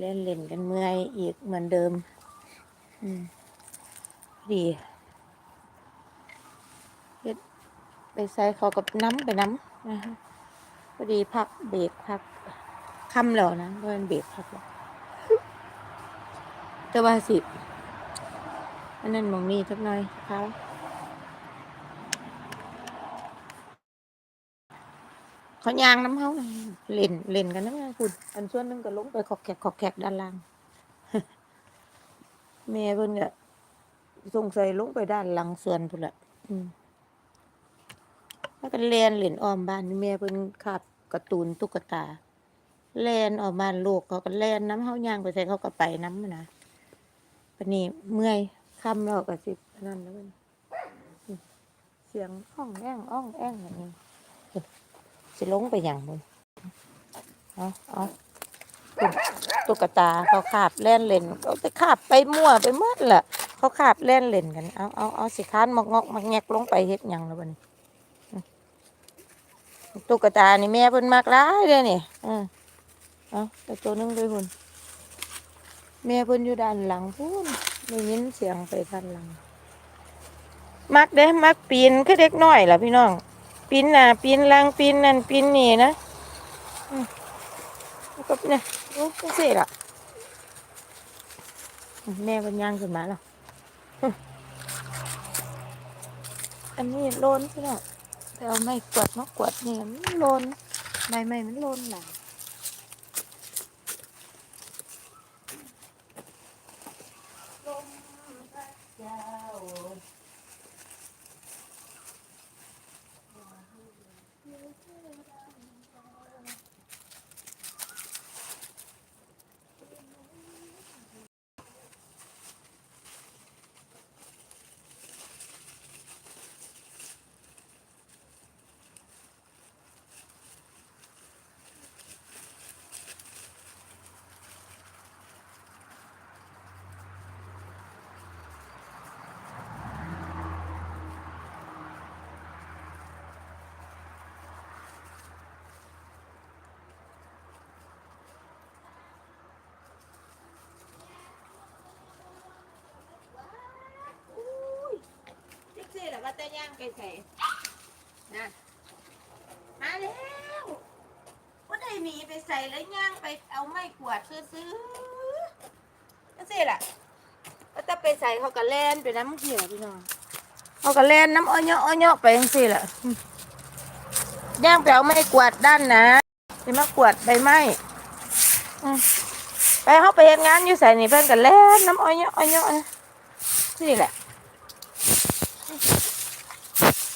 เล่นเล่นกันเมื่อยอีกเหมือนเดิม อืม ดีเฮ็ดไปใส่ขากับน้ำไปน้ำนะคะพอดีพักเบรกพักค่ำแล้วนะเพราะมันเบรกพักแล้วแต่ว่าสิอันนั้นมองนี่สักหน่อยเขา เขายางน้ำเขาเล่นเล่นกันนะคุณอันส่วนหนึงก็ลงไปขอกแขกขอกแขกด้านล่างแม่เพิ่นก็สงสัยลงไปด้านหลังส่วนพุ่นละอืมแล้วก็เล่นเล่นอ้อมบ้านแม่เพิ่นขับกร์ตูนตุ๊กตาเล่นออกบ้าลูกเขาก็เล่นน้ำเฮายางไปใส่เขาก็ไปน้ำนะปนี้เมื่อยค่ำแล้วก็สิอันนั่นแล้วมันอืมเสียงอ้องแอ้งอ้องแอ้งอย่างนี้ สิลงไปอย่างบุญเอาเอาตุ๊กตาเขาขาบเล่นเล่นเขาจะขาบไปมั่วไปหมดแหละเขาขาบเล่นเล่นกัน เอาเอาเอาสิค้านมากงอกมาแงกลงไปเฮ็ดยังแล้วบัดนี้ตุ๊กตานี่แม่เพิ่นมักหลายเด้อนี่อือเอาแต่ตัวนึงเลยพุ่นแม่เพิ่นอยู่ด้านหลังพุ่นได้ยินเสียงไปด้านหลัง มักเด้มักปีนคือเด็กน้อยล่ะพี่น้อง ปิ้นหนาปิ้นลังปิ้นนั่นปิ้นนี่นะแล้วก็เนี่ยโอ้ก็เสร็จละแม่เป็นย่างขึ้นมาแล้วอันนี้โลนใช่ไหมแต่เอาไม่กวดเนาะกวดเนี่ยมันโลนใบไม้มันโลนหลัง ว่าแต่ย่างไก่ใส่นะมาแล้วว่าได้หมีไปใส่แล้วย่างไปเอาไม้กวาดซื้อๆจังสิล่ะว่าแต่ไปใส่เขาก็แลนไปน้ำเขียวพี่น้องเขาก็แลนน้ำอ้อยๆอ้อยๆไปจังสิล่ะย่างไปเอาไม้กวาดด้านนะไปมากวาดใบไม้ไปเขาไปเฮ็ดงานอยู่ใส่นี่เพิ่อนก็แล่นน้ำอ้อยๆอ้อยๆนะนี่แหละ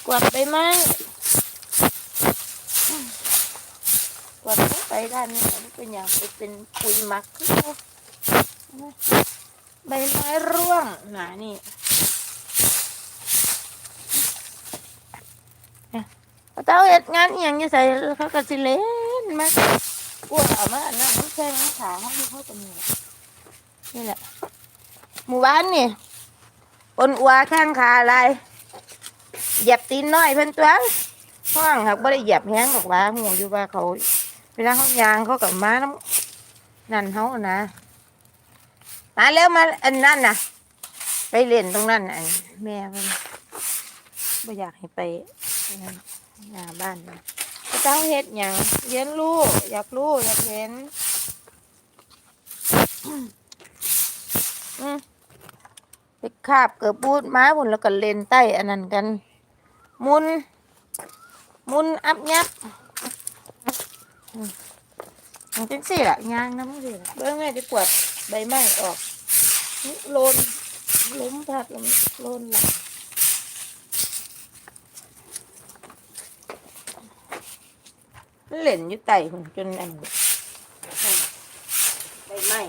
ก วาดใบไม้กวาดเข้าไปด้านนี้มันเป็นอย่างเป็นปุ๋ยหมักใบไม้ร่วงหนานี่เนี่ยเต้าเอ็ดงานอย่างนี้ใส่เขาก็สิเล่นมากกลัวเอามาอันนั้นมันแค่น้ำขาเขาไม่เขาตรงนี้นี่แหละหมู่บ้านนี่อนอัวข้างขาอะไร เหยียบตีนน้อยเพิ่นตัวห้องครับบ่ได้เหยียบแห้งหรอกว่าหูอยู่ว่าเขาเวลาเขายางเขากับม้าน้ำนั่นเขานะมาแล้วมาอันนั้นนะไปเล่นตรงนั้นน่ะแม่เพิ่นบ่อยากให้ไปอันนั้นหน้าบ้านนะเจ้าเฮ็ดหยังเรียนรู้อยากรู้อยากเห็นอืมไปคาบเกือบบูดม้าบุญแล้วก็เล่นใต้อันนั้นกัน มุน มุนอับยับอืมมันจังสี่ละยางน้ำสิล่ะเบื้องแม่จะกวาดใบไม้ออกนี่โลนล้มพัดล้มโลนหลังมันเหล่นอยู่ไต่หุ่นจนอันนี้ใบไม้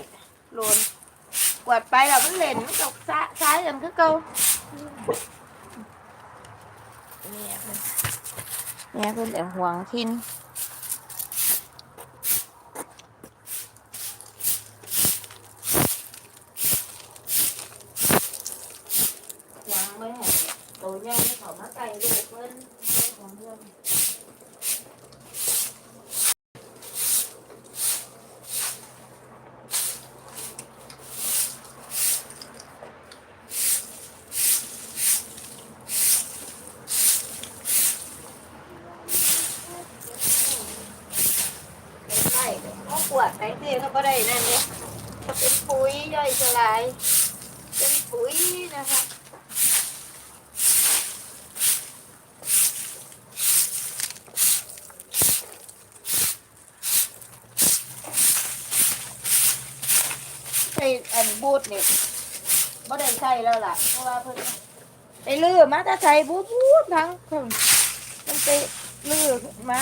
โลนกวาดไปแล้วมันเหล่นมันตกซ้ายซ้ายกันคือเก่า เนี่เพิ่นแม่เพิ่นแต่ห่วงทิ้นห่วงไม่ให้ตัวใหญ่ไม่เขามาไกลลูกเพิ่นของเพิ่น ก็ปวดไปสิเขาก็ได้นั่นเนี่ยก็เป็นปุ๋ยย่อยสลาย เป็นปุ๋ยนะคะใส่อันบูดเนี่ยบ่ได้ใส่แล้วล่ะ เพราะว่าเพิ่นไปลื้อมาแต่ใส่บูดบูดทั้งเพิ่นมันไปลื้อมา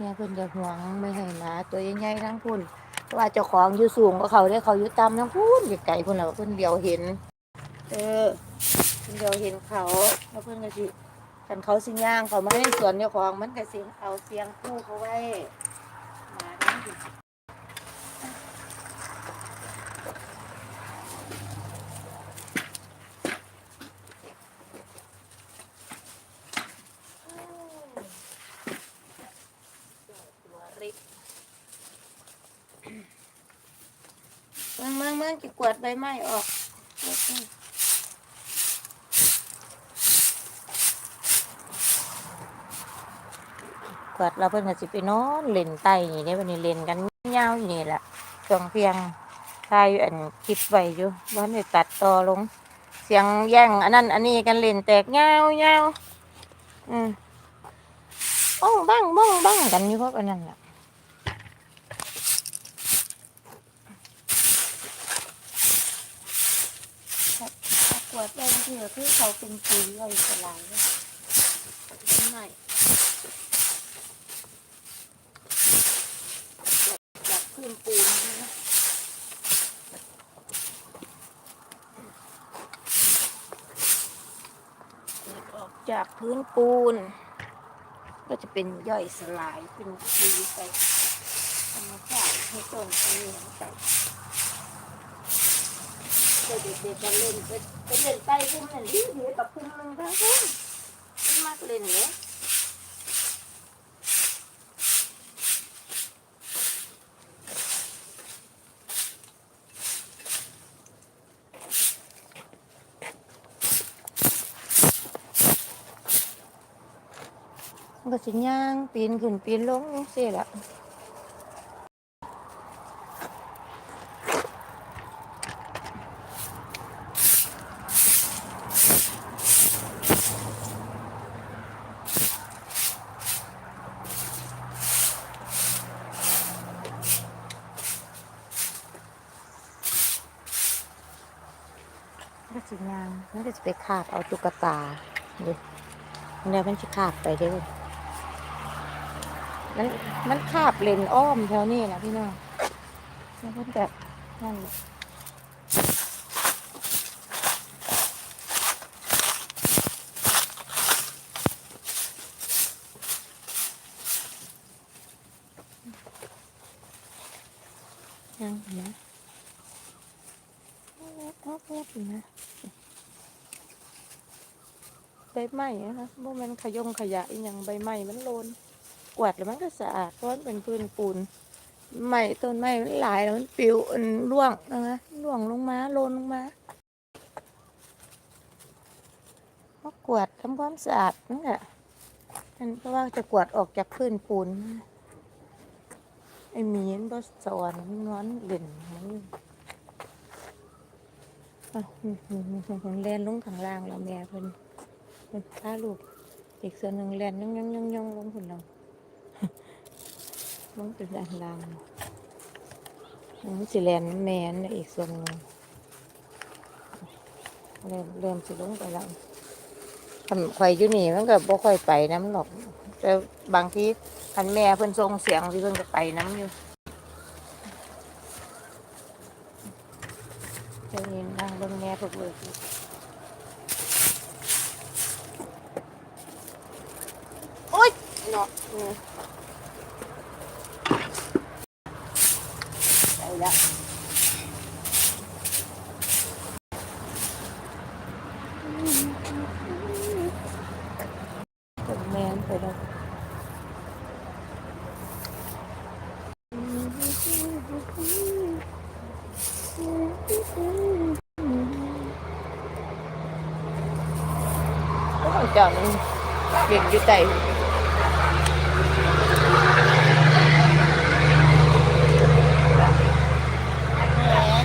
เนี่ยเพิ่นจะห่วงไม่ให้หมาตัวใหญ่ๆทั้งพุ่นเพราะว่าเจ้าของอยู่สูงกว่าเขาได้เขาอยู่ต่ำทั้งพุ่นไกลๆพุ่นแล้วเพิ่นเดียวเห็น เออเพิ่นเดียวเห็นเขาแล้วเพิ่นก็สิกันเขาสิย่างเขาไมาในสวนเจ้าของมันก็สิเอาเสียงคู่เขาไว้หมาทั้งพุ่นตัวริบเมืองเมืองเมืองจะก วดใบไม้ออกกวดนี่กวาดเราเพิ่นก็สิไปนอนเล่นใต้นี่ได้วันนี้เล่นกันยาวอยู่นี่แหละช่วงเพียงทายอยู่อันคลิปไว้อยู่บ่ทันได้ตัดต่อลง เสียงแย่งอันนั้นอันนี้กันเล่นแตกยาวยาวอืมบ้องบ้างบ้องบ้างกันอยู่เพราะอันนั้นแหละ ก วาดได้ที่เขาเป็นปุ๋ยย่อยสลายเนี่ยนิดหน่อยจากพื้นปูนนะออกจากพื้นปูน ก็จะเป็นย่อยสลายเป็นปุ๋ยไปธรรมชาติให้ต้นไปเลี้ยงไป เด็กๆจะเล่นไปไปเล่นใต้พุ่มนั่นดิเดี๋ยวกับพุ่มมึงทั้งพุ่มมันมากเล่นเลยมันก็สิย่างปีนขึ้นปีนลงเสียละ มันก็สิยางมันก็จะไปคาบเอาตุ๊กตาดี๋ยวเดี๋ยวมันจะคาบไปเด้อมันมันคาบเลนอ้อมแถวนี้นะพี่น้องแล้วมันแบบนั่นแหละยังเห็นไหมเอาแป๊บๆนะ ใบไม้นะคะบ่แมันขยงขยะอหย่างใบไม้มันโลนกวาดแล้วมันก็สะอาดเพราะมันเป็นพื้นปูนไม้ต้นไม้มันหลายแล้วมันปิวอันร่วงนะคะร่วงลงมาโลนลงมามากวาดทำความสะอาดนั่นแหละอันเพราะว่าจะกวาดออกจากพื้นปูนไอ้หมีนบ่สอนงอนเล่นมันอะอืมอืมอืมอืมแลนลงข้างล่างแล้วแม่เพิ่น เพิ่นพาลูกอีกส่วนหนึ่งแลนย่องย่องย่องย่องลงพุ่นเราลงไปด้านล่างมันสิแลนแม่นอีกส่วนหนึ่งเริ่มเริ่มสิลงไปแล้วคันข่อยอยู่นี่มันก็บ่ค่อยไปน้ำหรอกแต่บางทีคันแม่เพิ่นส่งเสียงที่เพิ่นก็ไปน้ำอยู่เจ้านี่นั่งเบิ่งแม่เพิ่นเบิกอยู่โอ๊ยเนาะอืมไปแล้วถึงแม่น ไปแล้วก็ต้องจอดมันเรียนอยู่ใจแหม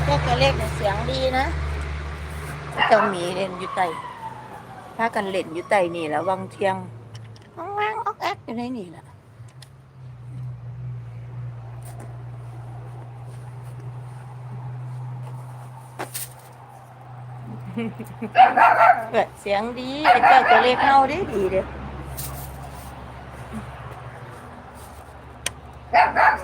เจ้าตัวเล็กเนี่ยเสียงดีนะเจ้าหมีเล่นอยู่ใจถ้ากันเล่นอยู่ใจนี่แหล้ววังเทียงว้าง ยังออกแอกอยู่ในนี่แหละเกิดเสียงดีไอ้เจ้าตัวเล็กเฮาดีดีเด้อโอ้ย